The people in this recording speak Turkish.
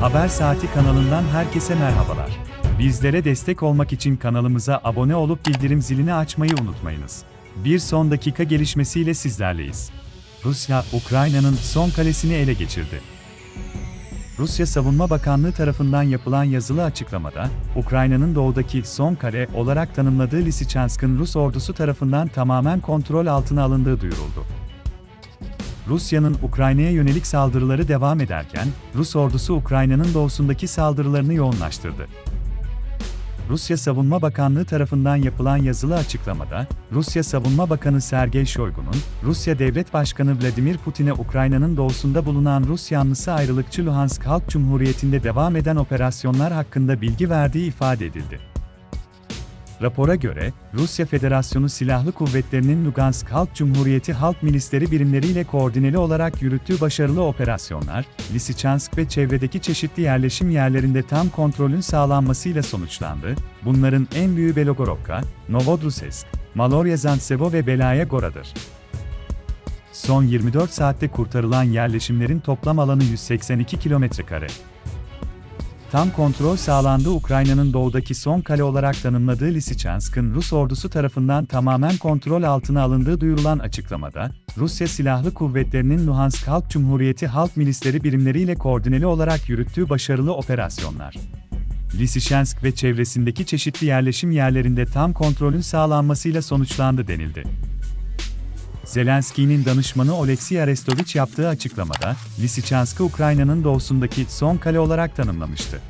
Haber Saati kanalından herkese merhabalar. Bizlere destek olmak için kanalımıza abone olup bildirim zilini açmayı unutmayınız. Bir son dakika gelişmesiyle sizlerleyiz. Rusya, Ukrayna'nın son kalesini ele geçirdi. Rusya Savunma Bakanlığı tarafından yapılan yazılı açıklamada, Ukrayna'nın doğudaki son kale olarak tanımladığı Lysychansk'ın Rus ordusu tarafından tamamen kontrol altına alındığı duyuruldu. Rusya'nın Ukrayna'ya yönelik saldırıları devam ederken, Rus ordusu Ukrayna'nın doğusundaki saldırılarını yoğunlaştırdı. Rusya Savunma Bakanlığı tarafından yapılan yazılı açıklamada, Rusya Savunma Bakanı Sergey Shoigu'nun, Rusya Devlet Başkanı Vladimir Putin'e Ukrayna'nın doğusunda bulunan Rus yanlısı ayrılıkçı Luhansk Halk Cumhuriyeti'nde devam eden operasyonlar hakkında bilgi verdiği ifade edildi. Rapora göre, Rusya Federasyonu Silahlı Kuvvetleri'nin Lugansk Halk Cumhuriyeti Halk Milisleri birimleriyle koordineli olarak yürüttüğü başarılı operasyonlar, Lysychansk ve çevredeki çeşitli yerleşim yerlerinde tam kontrolün sağlanmasıyla sonuçlandı. Bunların en büyüğü Belogorovka, Novodrusesk, Maloryazantsevo ve Belaya Gora'dır. Son 24 saatte kurtarılan yerleşimlerin toplam alanı 182 kilometre kare. Tam kontrol sağlandığı Ukrayna'nın doğudaki son kale olarak tanımladığı Lysychansk'ın Rus ordusu tarafından tamamen kontrol altına alındığı duyurulan açıklamada, Rusya Silahlı Kuvvetleri'nin Luhansk Halk Cumhuriyeti Halk Milisleri birimleriyle koordineli olarak yürüttüğü başarılı operasyonlar. Lysychansk ve çevresindeki çeşitli yerleşim yerlerinde tam kontrolün sağlanmasıyla sonuçlandı denildi. Zelenski'nin danışmanı Oleksiy Arestovich yaptığı açıklamada, Lysychansk'ı Ukrayna'nın doğusundaki son kale olarak tanımlamıştı.